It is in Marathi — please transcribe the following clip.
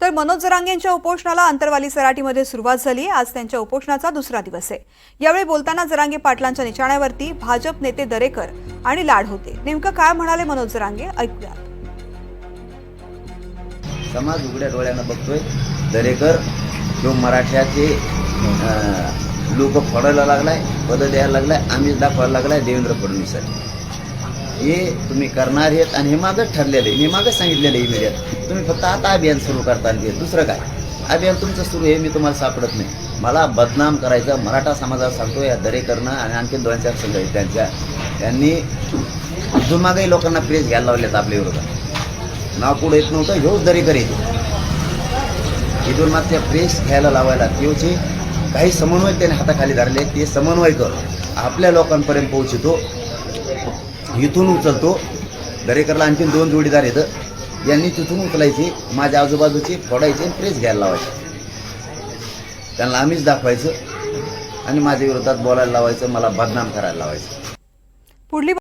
तर मनोज जरांगे यांच्या उपोषणाला अंतरवाली सराटीमध्ये सुरुवात झाली. आज त्यांच्या उपोषणाचा दुसरा दिवस आहे. यावेळी बोलताना जरांगे पाटलांच्या निशाण्यावरती भाजप नेते दरेकर आणि लाड होते. नेमकं काय म्हणाले मनोज जरांगे? ऐकूया समाज उघड्या डोळ्यानं बघतोय. दरेकर जो मराठ्याचे लोक फडायला लागलाय पद द्यायला लागलाय आम्हीच दाखवायला लागलाय देवेंद्र फडणवीस हे तुम्ही करणार आहेत आणि हे मागं ठरलेलं आहे. मी मागं सांगितलेलं आहे मीडियात तुम्ही फक्त आता अभियान सुरू करता आणि ते दुसरं काय? अभियान तुमचं सुरू आहे मी तुम्हाला सापडत नाही. मला बदनाम करायचं मराठा समाजाला सांगतो या दरेकरनं आणि आणखी दोन संघ आहेत त्यांच्या त्यांनी जुमागही लोकांना प्रेस घ्यायला लावलेत आपल्या विरोधात. नाव पुढे येत नव्हतं ह्योच दरेकर येतो इथून मागच्या प्रेस घ्यायला लावायला तेवचे काही समन्वय त्याने हाताखाली धरले ते समन्वय कर आपल्या लोकांपर्यंत पोहोचतो. इथून उचलतो. दरेकरला आणखीन दोन जोडीदार येतं यांनी तिथून उचलायचे माझ्या आजूबाजूचे फोडायचे आणि प्रेस घ्यायला लावायचे. त्यांना आम्हीच दाखवायचं आणि माझ्या विरोधात बोलायला लावायचं मला बदनाम करायला लावायचं. पुढली